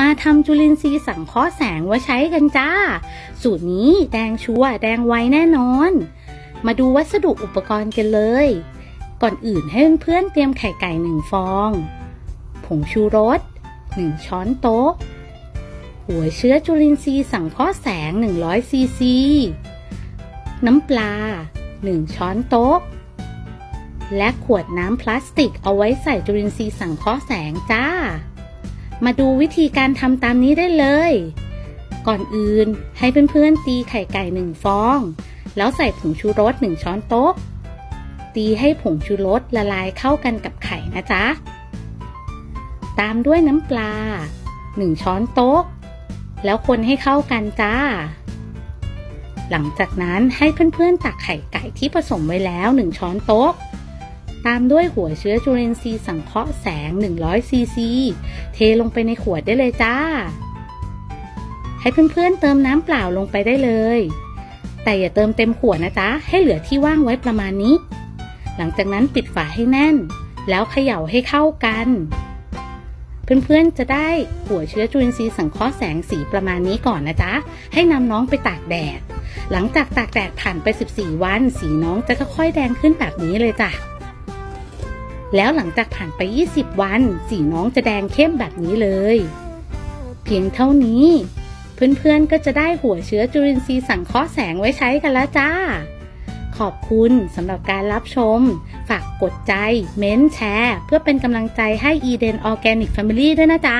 มาทำจุลินทรีย์สังเคราะห์แสงไว้ใช้กันจ้า สูตรนี้แดงชัวแดงไวแน่นอน มาดูวัสดุอุปกรณ์กันเลย ก่อนอื่นให้เพื่อนๆเตรียมไข่ไก่หนึ่งฟอง ผงชูรส1ช้อนโต๊ะ หัวเชื้อจุลินทรีย์สังเคราะห์แสง 100ซีซี น้ำปลา 1 ช้อนโต๊ะ และขวดน้ำพลาสติกเอาไว้ใส่จุลินทรีย์สังเคราะห์แสงจ้า มาดูวิธีการทำตามนี้ได้เลย ก่อนอื่นให้เพื่อนๆตีไข่ไก่หนึ่งฟอง แล้วใส่ผงชูรสหนึ่งช้อนโต๊ะ ตีให้ผงชูรสละลายเข้ากันกับไข่นะจ๊ะ ตามด้วยน้ำปลา1ช้อนโต๊ะ แล้วคนให้เข้ากันจ้า หลังจากนั้นให้เพื่อนๆตักไข่ไก่ที่ผสมไว้แล้ว1ช้อนโต๊ะ ตามด้วยหัวเชื้อจุลินทรีย์สังเคราะห์แสง 100 ซีซี เทลงไปในขวดได้เลยจ้า ให้เพื่อนๆเติมน้ำเปล่าลงไปได้เลย แต่อย่าเติมเต็มขวดนะจ๊ะ ให้เหลือที่ว่างไว้ประมาณนี้ หลังจากนั้นปิดฝาให้แน่น แล้วเขย่าให้เข้ากัน เพื่อนๆจะได้หัวเชื้อจุลินทรีย์สังเคราะห์แสงสีประมาณนี้ก่อนนะจ๊ะ ให้นำน้องไปตากแดด หลังจากตากแดดผ่านไป 14 วัน สีน้องจะค่อยๆแดงขึ้นแบบนี้เลยจ้ะ แล้วหลังจากผ่านไป 20 วัน สีน้องจะแดงเข้มแบบนี้เลย เพียงเท่านี้ เพื่อนๆก็จะได้หัวเชื้อจุลินทรีย์สังเคราะห์แสงไว้ใช้กันแล้วจ้า ขอบคุณสำหรับการรับชม ฝากกดใจ เม้นแชร์ เพื่อเป็นกำลังใจให้ Eden Organic Family ด้วยนะจ๊ะ